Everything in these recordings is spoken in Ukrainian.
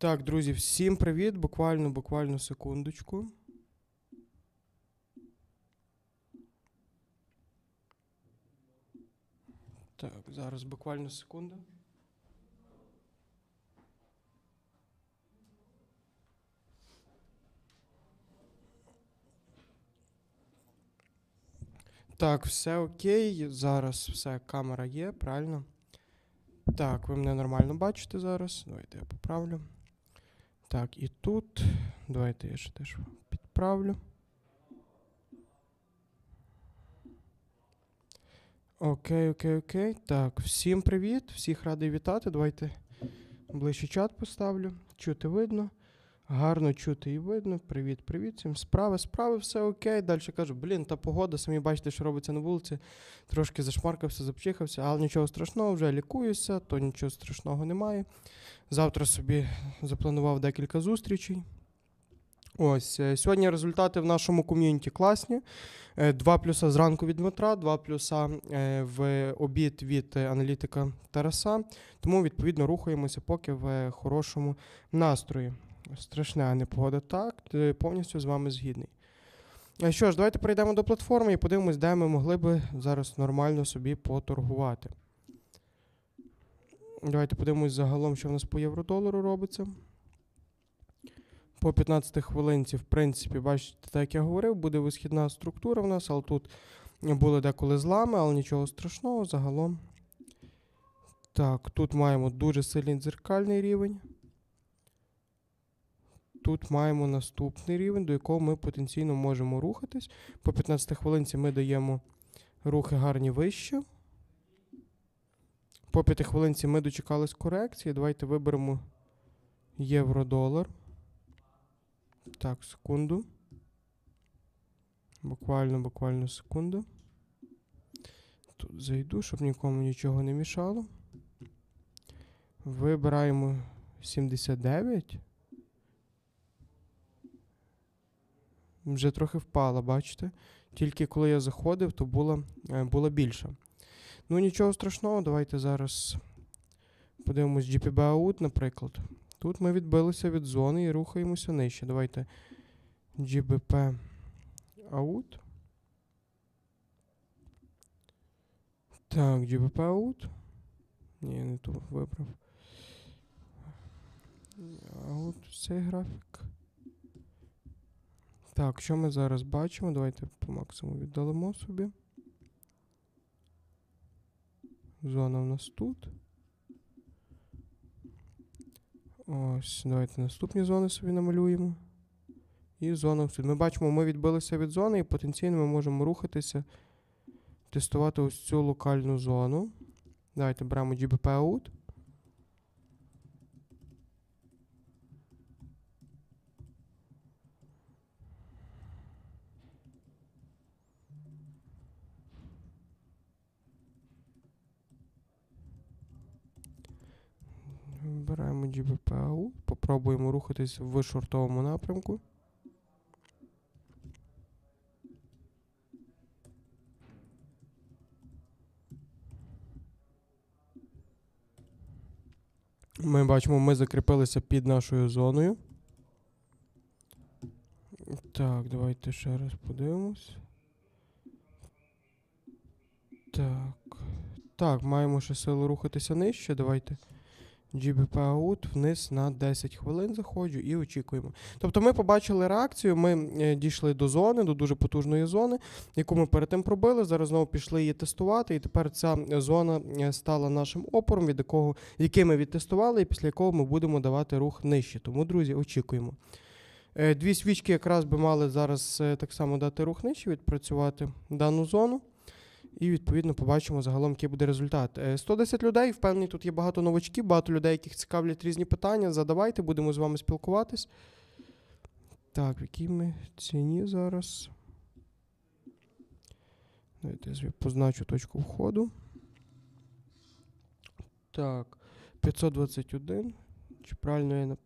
Так, друзі, всім привіт. Буквально, буквально секундочку. Так, зараз буквально секунду. Так, все окей. Зараз все, камера є, правильно? Так, ви мене нормально бачите зараз. Давайте я поправлю. Так, і тут. Давайте я ще теж підправлю. Окей, окей, окей. Так, всім привіт. Всіх радий вітати. Давайте ближче чат поставлю. Чути видно. Гарно чути і видно. Привіт, привіт. Всім справи, справи, все окей. Далі кажу, блін, та погода, самі бачите, що робиться на вулиці. Трошки зашмаркався, запчихався, але нічого страшного, вже лікуюся, то нічого страшного немає. Завтра собі запланував декілька зустрічей. Ось е, сьогодні результати в нашому ком'юніті класні. Е, Два плюса зранку від Дмитра, два плюса е, в обід від аналітика Тараса. Тому відповідно рухаємося поки в хорошому настрої. Страшне, а не погода так. Повністю з вами згідний. Що ж, давайте перейдемо до платформи і подивимось, де ми могли би зараз нормально собі поторгувати. Давайте подивимось загалом, що в нас по євро-долару робиться. По 15 хвилинці, в принципі, бачите, так як я говорив, буде висхідна структура в нас, але тут були деколи злами, але нічого страшного загалом. Так, тут маємо дуже сильний дзеркальний рівень. Тут маємо наступний рівень, до якого ми потенційно можемо рухатись. По 15 хвилинці ми даємо рухи гарні вище. По 5 хвилинці ми дочекались корекції. Давайте виберемо євро-долар. Так, секунду. Буквально, буквально секунду. Тут зайду, щоб нікому нічого не мішало. Вибираємо 79. Вже трохи впала, бачите? Тільки коли я заходив, то була, е, була більша. Ну нічого страшного, давайте зараз подивимось GPB out, наприклад. Тут ми відбилися від зони і рухаємося нижче. Давайте GBP out. Так, GBP out. Ні, не ту вибрав. Out цей графік. Так, що ми зараз бачимо? Давайте по максимуму віддалимо собі. Зона в нас тут. Ось, давайте наступні зони собі намалюємо. І зона всюди. Ми бачимо, ми відбилися від зони і потенційно ми можемо рухатися, тестувати ось цю локальну зону. Давайте беремо GBP out. Беремо GBP out. Попробуємо рухатись в шортовому напрямку. Ми бачимо, ми закріпилися під нашою зоною. Так, давайте ще раз подивимось. Так. Так, маємо ще силу рухатися нижче. Давайте. GBP out вниз на 10 хвилин заходжу і очікуємо. Тобто ми побачили реакцію, ми е, дійшли до зони, до дуже потужної зони, яку ми перед тим пробили. Зараз знову пішли її тестувати, і тепер ця зона е, стала нашим опором, від якого, який ми відтестували, і після якого ми будемо давати рух нижче. Тому, друзі, очікуємо. Е, Дві свічки якраз би мали зараз так само дати рух нижче, відпрацювати дану зону. І відповідно побачимо загалом, який буде результат. Е, 110 людей. Впевнений, тут є багато новачків, багато людей, яких цікавлять різні питання. Задавайте, будемо з вами спілкуватись. Так, в якій ми ціні зараз? Давайте позначу точку входу. Так, 521. Чи правильно я на.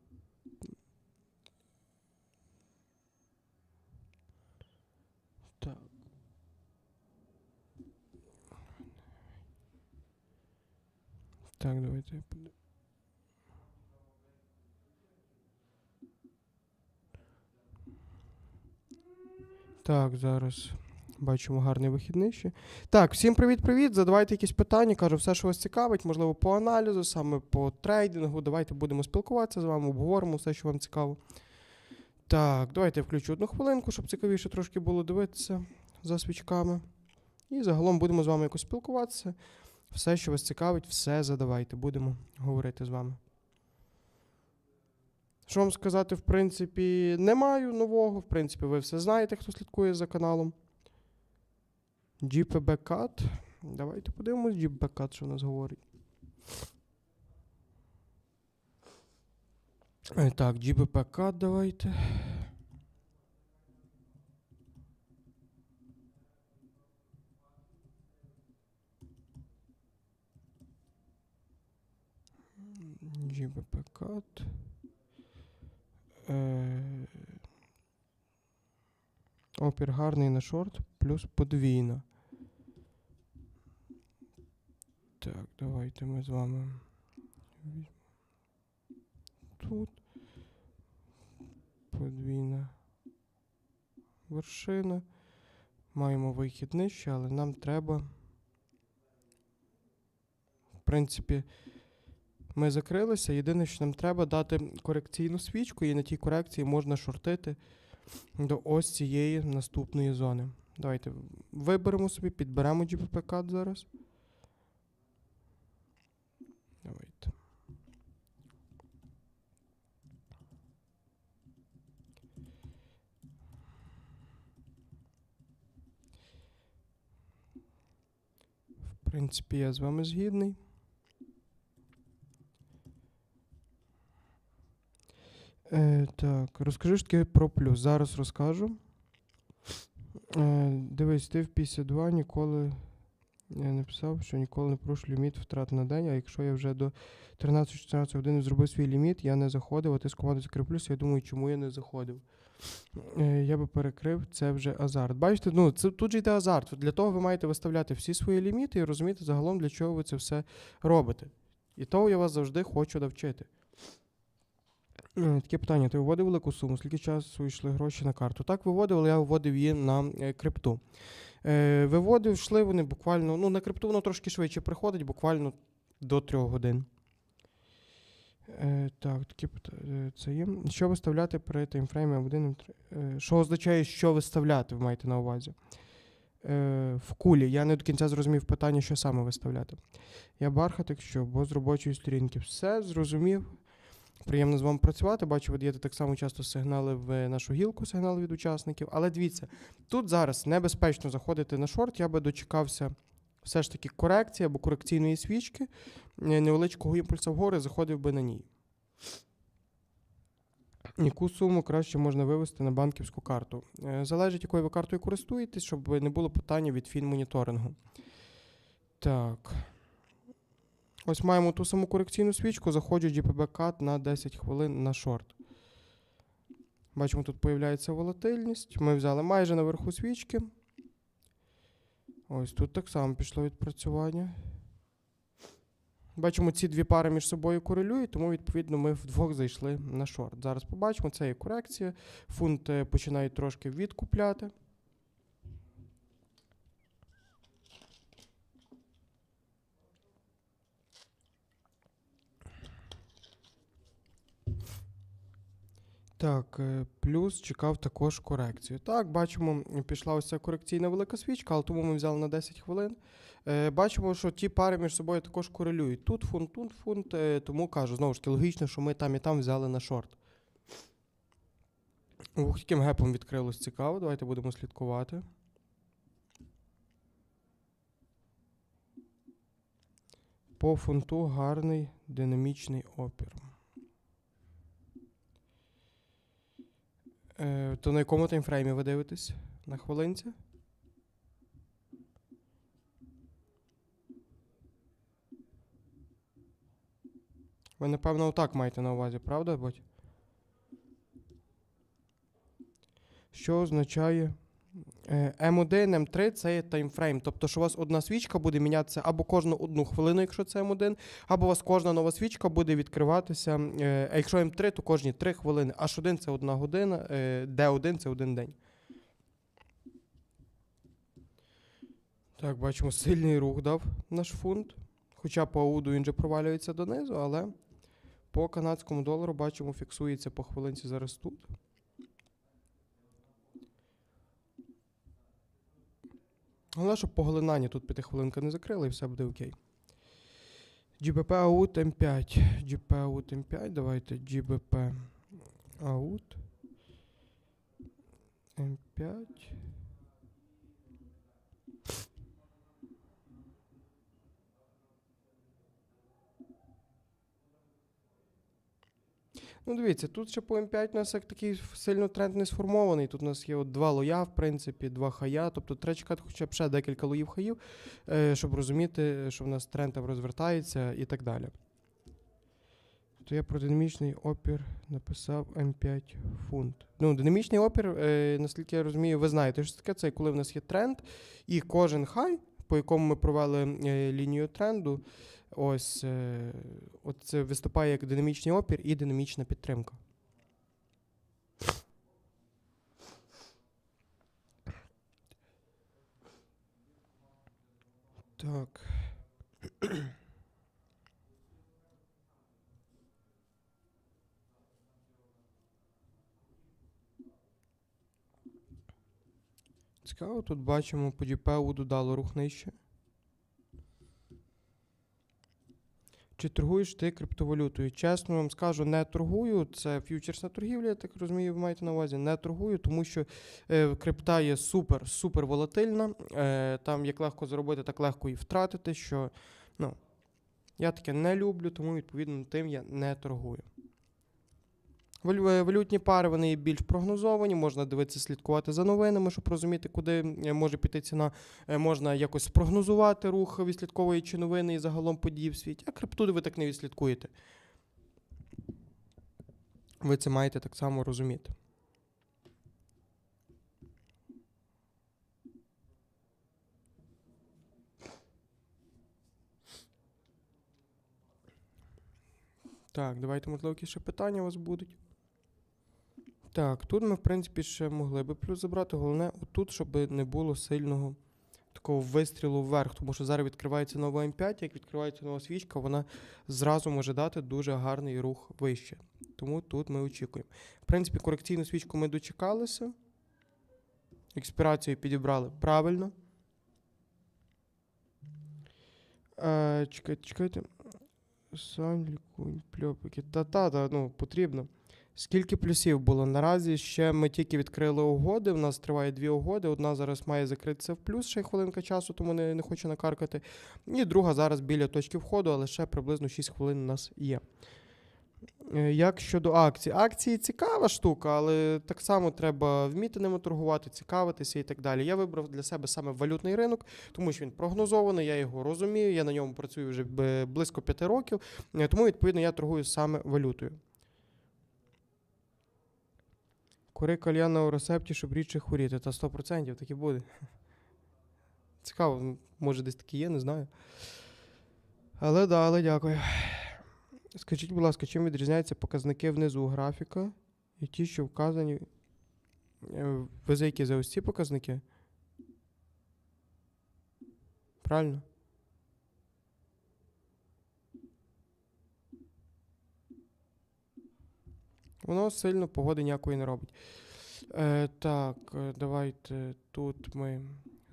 Так, давайте. Так, зараз бачимо гарний вихідний ще. Так, всім привіт-привіт. Задавайте якісь питання, кажу, все, що вас цікавить, можливо, по аналізу, саме по трейдингу. Давайте будемо спілкуватися з вами, обговоримо все, що вам цікаво. Так, давайте я включу одну хвилинку, щоб цікавіше трошки було дивитися за свічками. І загалом будемо з вами якось спілкуватися. Все, що вас цікавить, все задавайте. Будемо говорити з вами. Що вам сказати, в принципі, не маю нового. В принципі, ви все знаєте, хто слідкує за каналом. GPB-CAT. Давайте подивимось GPB-CAT, що у нас говорить. Е, Так, GBP-CAT давайте. GBP-CAT. Е, Опір гарний на шорт, плюс подвійна. Так, давайте ми з вами тут. Подвійна вершина. Маємо вихід нижче, але нам треба. В принципі, ми закрилися. Єдине, що нам треба дати корекційну свічку, і на тій корекції можна шортити до ось цієї наступної зони. Давайте виберемо собі, підберемо GPP-CAT зараз. Давайте. В принципі, я з вами згідний. Е, так, розкажи ж таки про плюс. Зараз розкажу. Е, дивись, ти в 52 ніколи. Я написав, що ніколи не прошу ліміт втрат на день, а якщо я вже до 13-14 годин зробив свій ліміт, я не заходив, а ти з командою закріплюся, я думаю, чому я не заходив. Е, я би перекрив, це вже азарт. Бачите, ну це тут же йде азарт. Для того ви маєте виставляти всі свої ліміти і розуміти загалом, для чого ви це все робите. І того я вас завжди хочу навчити. Е, Таке питання: ти виводив велику суму? Скільки часу йшли гроші на карту? Так, виводив, але я виводив її на е, крипту. Е, виводив, йшли вони буквально, ну на крипту воно трошки швидше приходить, буквально до 3 годин. Так, питання. Це є. Що виставляти при таймфреймі 1 е, Що означає, що виставляти, ви маєте на увазі? В кулі. Я не до кінця зрозумів питання, що саме виставляти. Я бархатик, що, бо з робочої сторінки. Все зрозумів. Приємно з вами працювати. Бачу, ви даєте так само часто сигнали в нашу гілку, сигнали від учасників. Але дивіться, тут зараз небезпечно заходити на шорт. Я би дочекався все ж таки корекції або корекційної свічки, е, невеличкого імпульсу вгори, заходив би на ній. Яку суму краще можна вивести на банківську карту? Е, Залежить, якою ви картою користуєтесь, щоб не було питання від фінмоніторингу. Так. Ось маємо ту саму корекційну свічку, заходжу GPB на 10 хвилин на шорт. Бачимо, тут появляється волатильність. Ми взяли майже наверху свічки. Ось тут так само пішло відпрацювання. Бачимо, ці дві пари між собою корелюють, тому, відповідно, ми вдвох зайшли на шорт. Зараз побачимо, це є корекція. Фунт е, починає трошки відкупляти. Так, е, плюс чекав також корекцію. Так, бачимо, пішла ось ця корекційна велика свічка, але тому ми взяли на 10 хвилин. Е, Бачимо, що ті пари між собою також корелюють. Тут фунт, тут фунт, е, тому кажу, знову ж таки, логічно, що ми там і там взяли на шорт. Ух, яким гепом відкрилось цікаво. Давайте будемо слідкувати. По фунту гарний динамічний опір. Е, то на якому таймфреймі ви дивитесь? На хвилинці? Ви, напевно, отак маєте на увазі, правда? Будь? Що означає М1, М3 це є таймфрейм. Тобто, що у вас одна свічка буде мінятися або кожну одну хвилину, якщо це М1, або у вас кожна нова свічка буде відкриватися. е, А якщо М3, то кожні 3 хвилини. H1 це одна година, е, D1 це один день. Так, бачимо, сильний рух дав наш фунт. Хоча по ауду він же провалюється донизу, але по канадському долару бачимо, фіксується по хвилинці зараз тут. Головне, щоб поглинання тут п'ятихвилинка не закрила і все буде окей. GBP AUT M5. GBP out M5. Давайте GBP out M5. Ну, дивіться, тут ще по М5 у нас як такий сильно тренд не сформований. Тут у нас є от два лоя, в принципі, два хая. Тобто треба чекати хоча б ще декілька лоїв хаїв, е, щоб розуміти, що в нас тренд там розвертається і так далі. То я про динамічний опір написав М5 фунт. Ну, динамічний опір, е, наскільки я розумію, ви знаєте, що таке. Це коли в нас є тренд, і кожен хай, по якому ми провели е, лінію тренду, ось е, от це виступає як динамічний опір і динамічна підтримка. Так. Цікаво, тут бачимо по GPU додало рух нижче. Чи торгуєш ти криптовалютою? Чесно вам скажу, не торгую. Це ф'ючерсна торгівля, я так розумію, ви маєте на увазі. Не торгую, тому що е, крипта є супер, супер волатильна. Е, там як легко заробити, так легко і втратити. Що ну, я таке не люблю, тому відповідно тим я не торгую. Е, Валютні пари вони є більш прогнозовані, можна дивитися, слідкувати за новинами, щоб розуміти, куди е, може піти ціна. Е, Можна якось спрогнозувати рух, відслідковуючи новини і загалом події в світі. А крипту ви так не відслідкуєте. Ви це маєте так само розуміти. Так, давайте, можливо, якісь ще питання у вас будуть. Так, тут ми, в принципі, ще могли би плюс забрати. Головне, тут, щоб не було сильного такого вистрілу вверх, тому що зараз відкривається нова М5, як відкривається нова свічка, вона зразу може дати дуже гарний рух вище. Тому тут ми очікуємо. В принципі, корекційну свічку ми дочекалися. Експірацію підібрали правильно. Е, чекайте, чекайте. Сам лікуй, пльопики. Та-та, ну, потрібно. Скільки плюсів було? Наразі ще ми тільки відкрили угоди. У нас триває дві угоди. Одна зараз має закритися в плюс, ще хвилинка часу, тому не, не хочу накаркати. І друга зараз біля точки входу, але ще приблизно 6 хвилин у нас є. Е, Як щодо акцій? Акції цікава штука, але так само треба вміти ними торгувати, цікавитися і так далі. Я вибрав для себе саме валютний ринок, тому що він прогнозований, я його розумію, я на ньому працюю вже близько п'яти років, е, тому, відповідно, я торгую саме валютою. Кури кальяна у рецепті, щоб рідше хворіти. Та 100% так і буде. Цікаво, може десь такі є, не знаю. Але да, але дякую. Скажіть, будь ласка, чим відрізняються показники внизу графіка і ті, що вказані. Е, Ви за які за ось ці показники? Правильно? Воно сильно погоди ніякої не робить. Е, так, е, давайте тут ми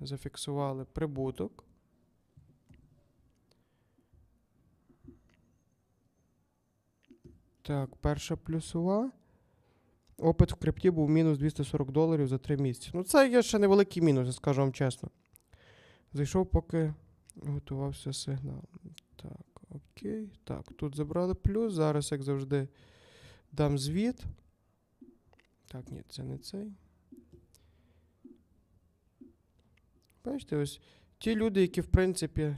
зафіксували прибуток. Так, перша плюсова. Опит в крипті був мінус 240 доларів за 3 місяці. Ну, це є ще невеликий мінус, скажу вам чесно. Зайшов, поки готувався сигнал. Так, окей. Так, тут забрали плюс. Зараз, як завжди, дам звіт. Так, ні, це не цей. Бачите, ось ті люди, які, в принципі.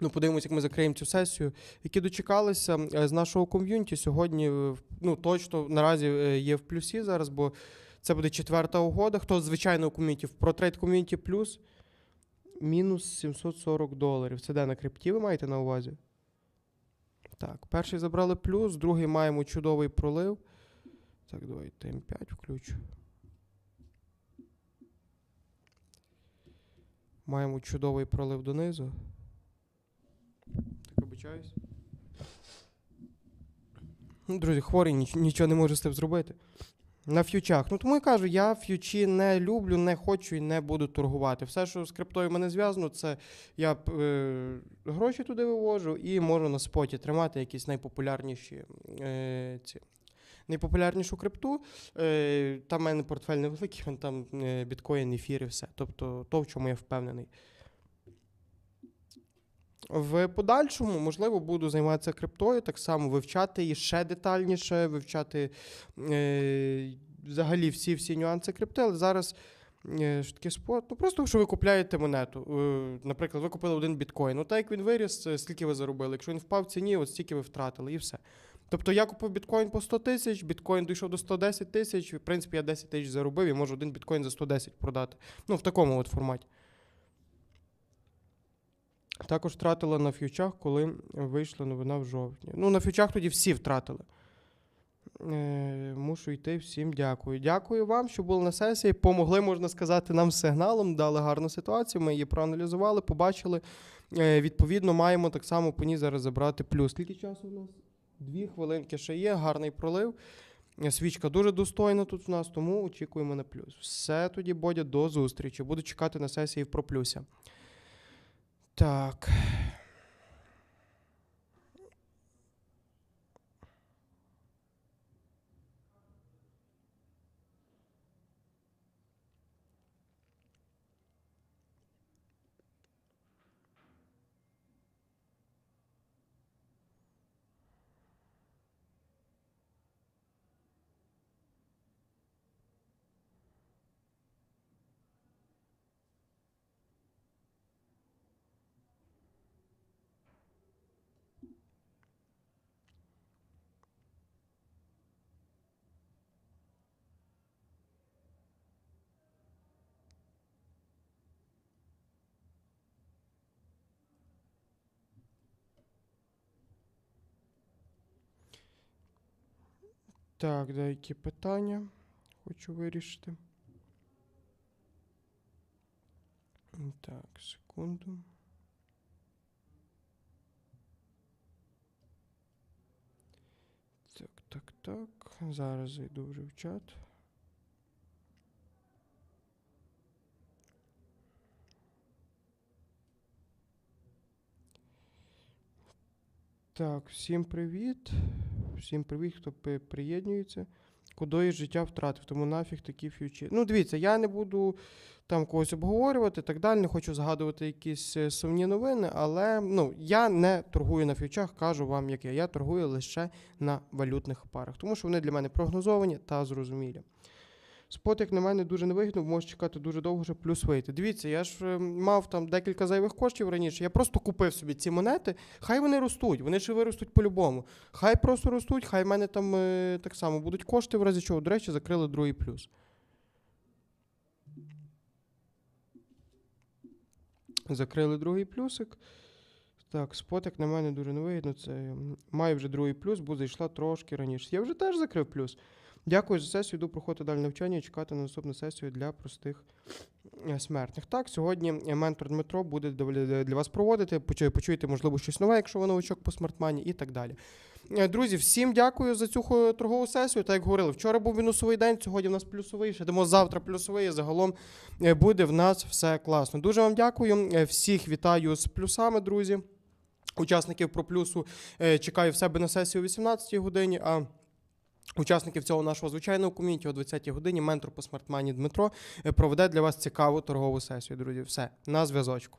Ну, подивимося, як ми закриємо цю сесію, які дочекалися е, з нашого ком'юніті сьогодні. е, Ну, точно наразі е, є в плюсі зараз, бо це буде четверта угода. Хто з звичайного ком'юніті в ProTrade ком'юніті плюс мінус 740 доларів. Це де на крипті ви маєте на увазі? Так, перший забрали плюс, другий маємо чудовий пролив. Так, давайте М5 включу. Маємо чудовий пролив донизу. Так обичаюсь. Ну, друзі, хворий нічого не може з тим зробити. На ф'ючах. Ну тому я кажу, я ф'ючі не люблю, не хочу і не буду торгувати. Все, що з криптою мене зв'язано, це я е, гроші туди вивожу і можу на споті тримати якісь найпопулярніші е, ці. Найпопулярнішу крипту. Е, там в мене портфель невеликий, там е, біткоін, ефір і все. Тобто то, в чому я впевнений. В подальшому, можливо, буду займатися криптою, так само вивчати її ще детальніше, вивчати е, взагалі всі всі нюанси крипти, але зараз. е, Що таке спот? Ну просто що ви купляєте монету. Е, Наприклад, ви купили один біткоін. Ну так як він виріс, е, скільки ви заробили? Якщо він впав в ціні, от стільки ви втратили, і все. Тобто я купив біткоін по 100 тисяч, біткоін дійшов до 110 тисяч, в принципі, я 10 тисяч заробив і можу один біткоін за 110 продати. Ну, в такому от форматі. Також втратила на ф'ючах, коли вийшла новина в жовтні. Ну, на ф'ючах тоді всі втратили. Е, мушу йти. Всім дякую. Дякую вам, що були на сесії. Помогли, можна сказати, нам сигналом, дали гарну ситуацію. Ми її проаналізували, побачили. Е, відповідно, маємо так само по ній зараз забрати плюс. Скільки часу у нас? Дві хвилинки ще є, гарний пролив. Е, Свічка дуже достойна тут в нас, тому очікуємо на плюс. Все тоді, Бодя, до зустрічі. Буду чекати на сесії в проплюся. Так. Так, деякі питання хочу вирішити. Так, секунду. Так, так, так. Зараз зайду вже в чат. Так, всім привіт. Всім привіт, хто приєднюється. Кудою життя втратив, тому нафіг такі ф'ючі. Ну, дивіться, я не буду там когось обговорювати так далі, не хочу згадувати якісь е, сумні новини, але ну, я не торгую на ф'ючах, кажу вам, як я. Я торгую лише на валютних парах, тому що вони для мене прогнозовані та зрозумілі. Спот, як на мене, дуже невигідно, може чекати дуже довго, щоб плюс вийти. Дивіться, я ж е, мав там декілька зайвих коштів раніше. Я просто купив собі ці монети. Хай вони ростуть, вони ще виростуть по-любому. Хай просто ростуть, хай в мене там е, так само будуть кошти, в разі чого, до речі, закрили другий плюс. Закрили другий плюсик. Так, спот, як на мене, дуже невигідно. Це м, маю вже другий плюс, бо зайшла трошки раніше. Я вже теж закрив плюс. Дякую за сесію. Йду проходити далі навчання і чекати на наступну сесію для простих е, смертних. Так, сьогодні е, ментор Дмитро буде для для вас проводити. Почуєте, можливо, щось нове, якщо ви новичок по смартмані, і так далі. Е, Друзі, всім дякую за цю торгову сесію. Так як говорили, вчора був мінусовий день, сьогодні в нас плюсовий. Ще йдемо завтра плюсовий. і Загалом е, буде в нас все класно. Дуже вам дякую. Е, Всіх вітаю з плюсами, друзі. Учасників про плюсу е, чекаю в себе на сесію о 18 годині. А Учасників цього нашого звичайного ком'юніті о 20-й годині ментор по смартмані Дмитро е, проведе для вас цікаву торгову сесію, друзі. Все, на зв'язочку.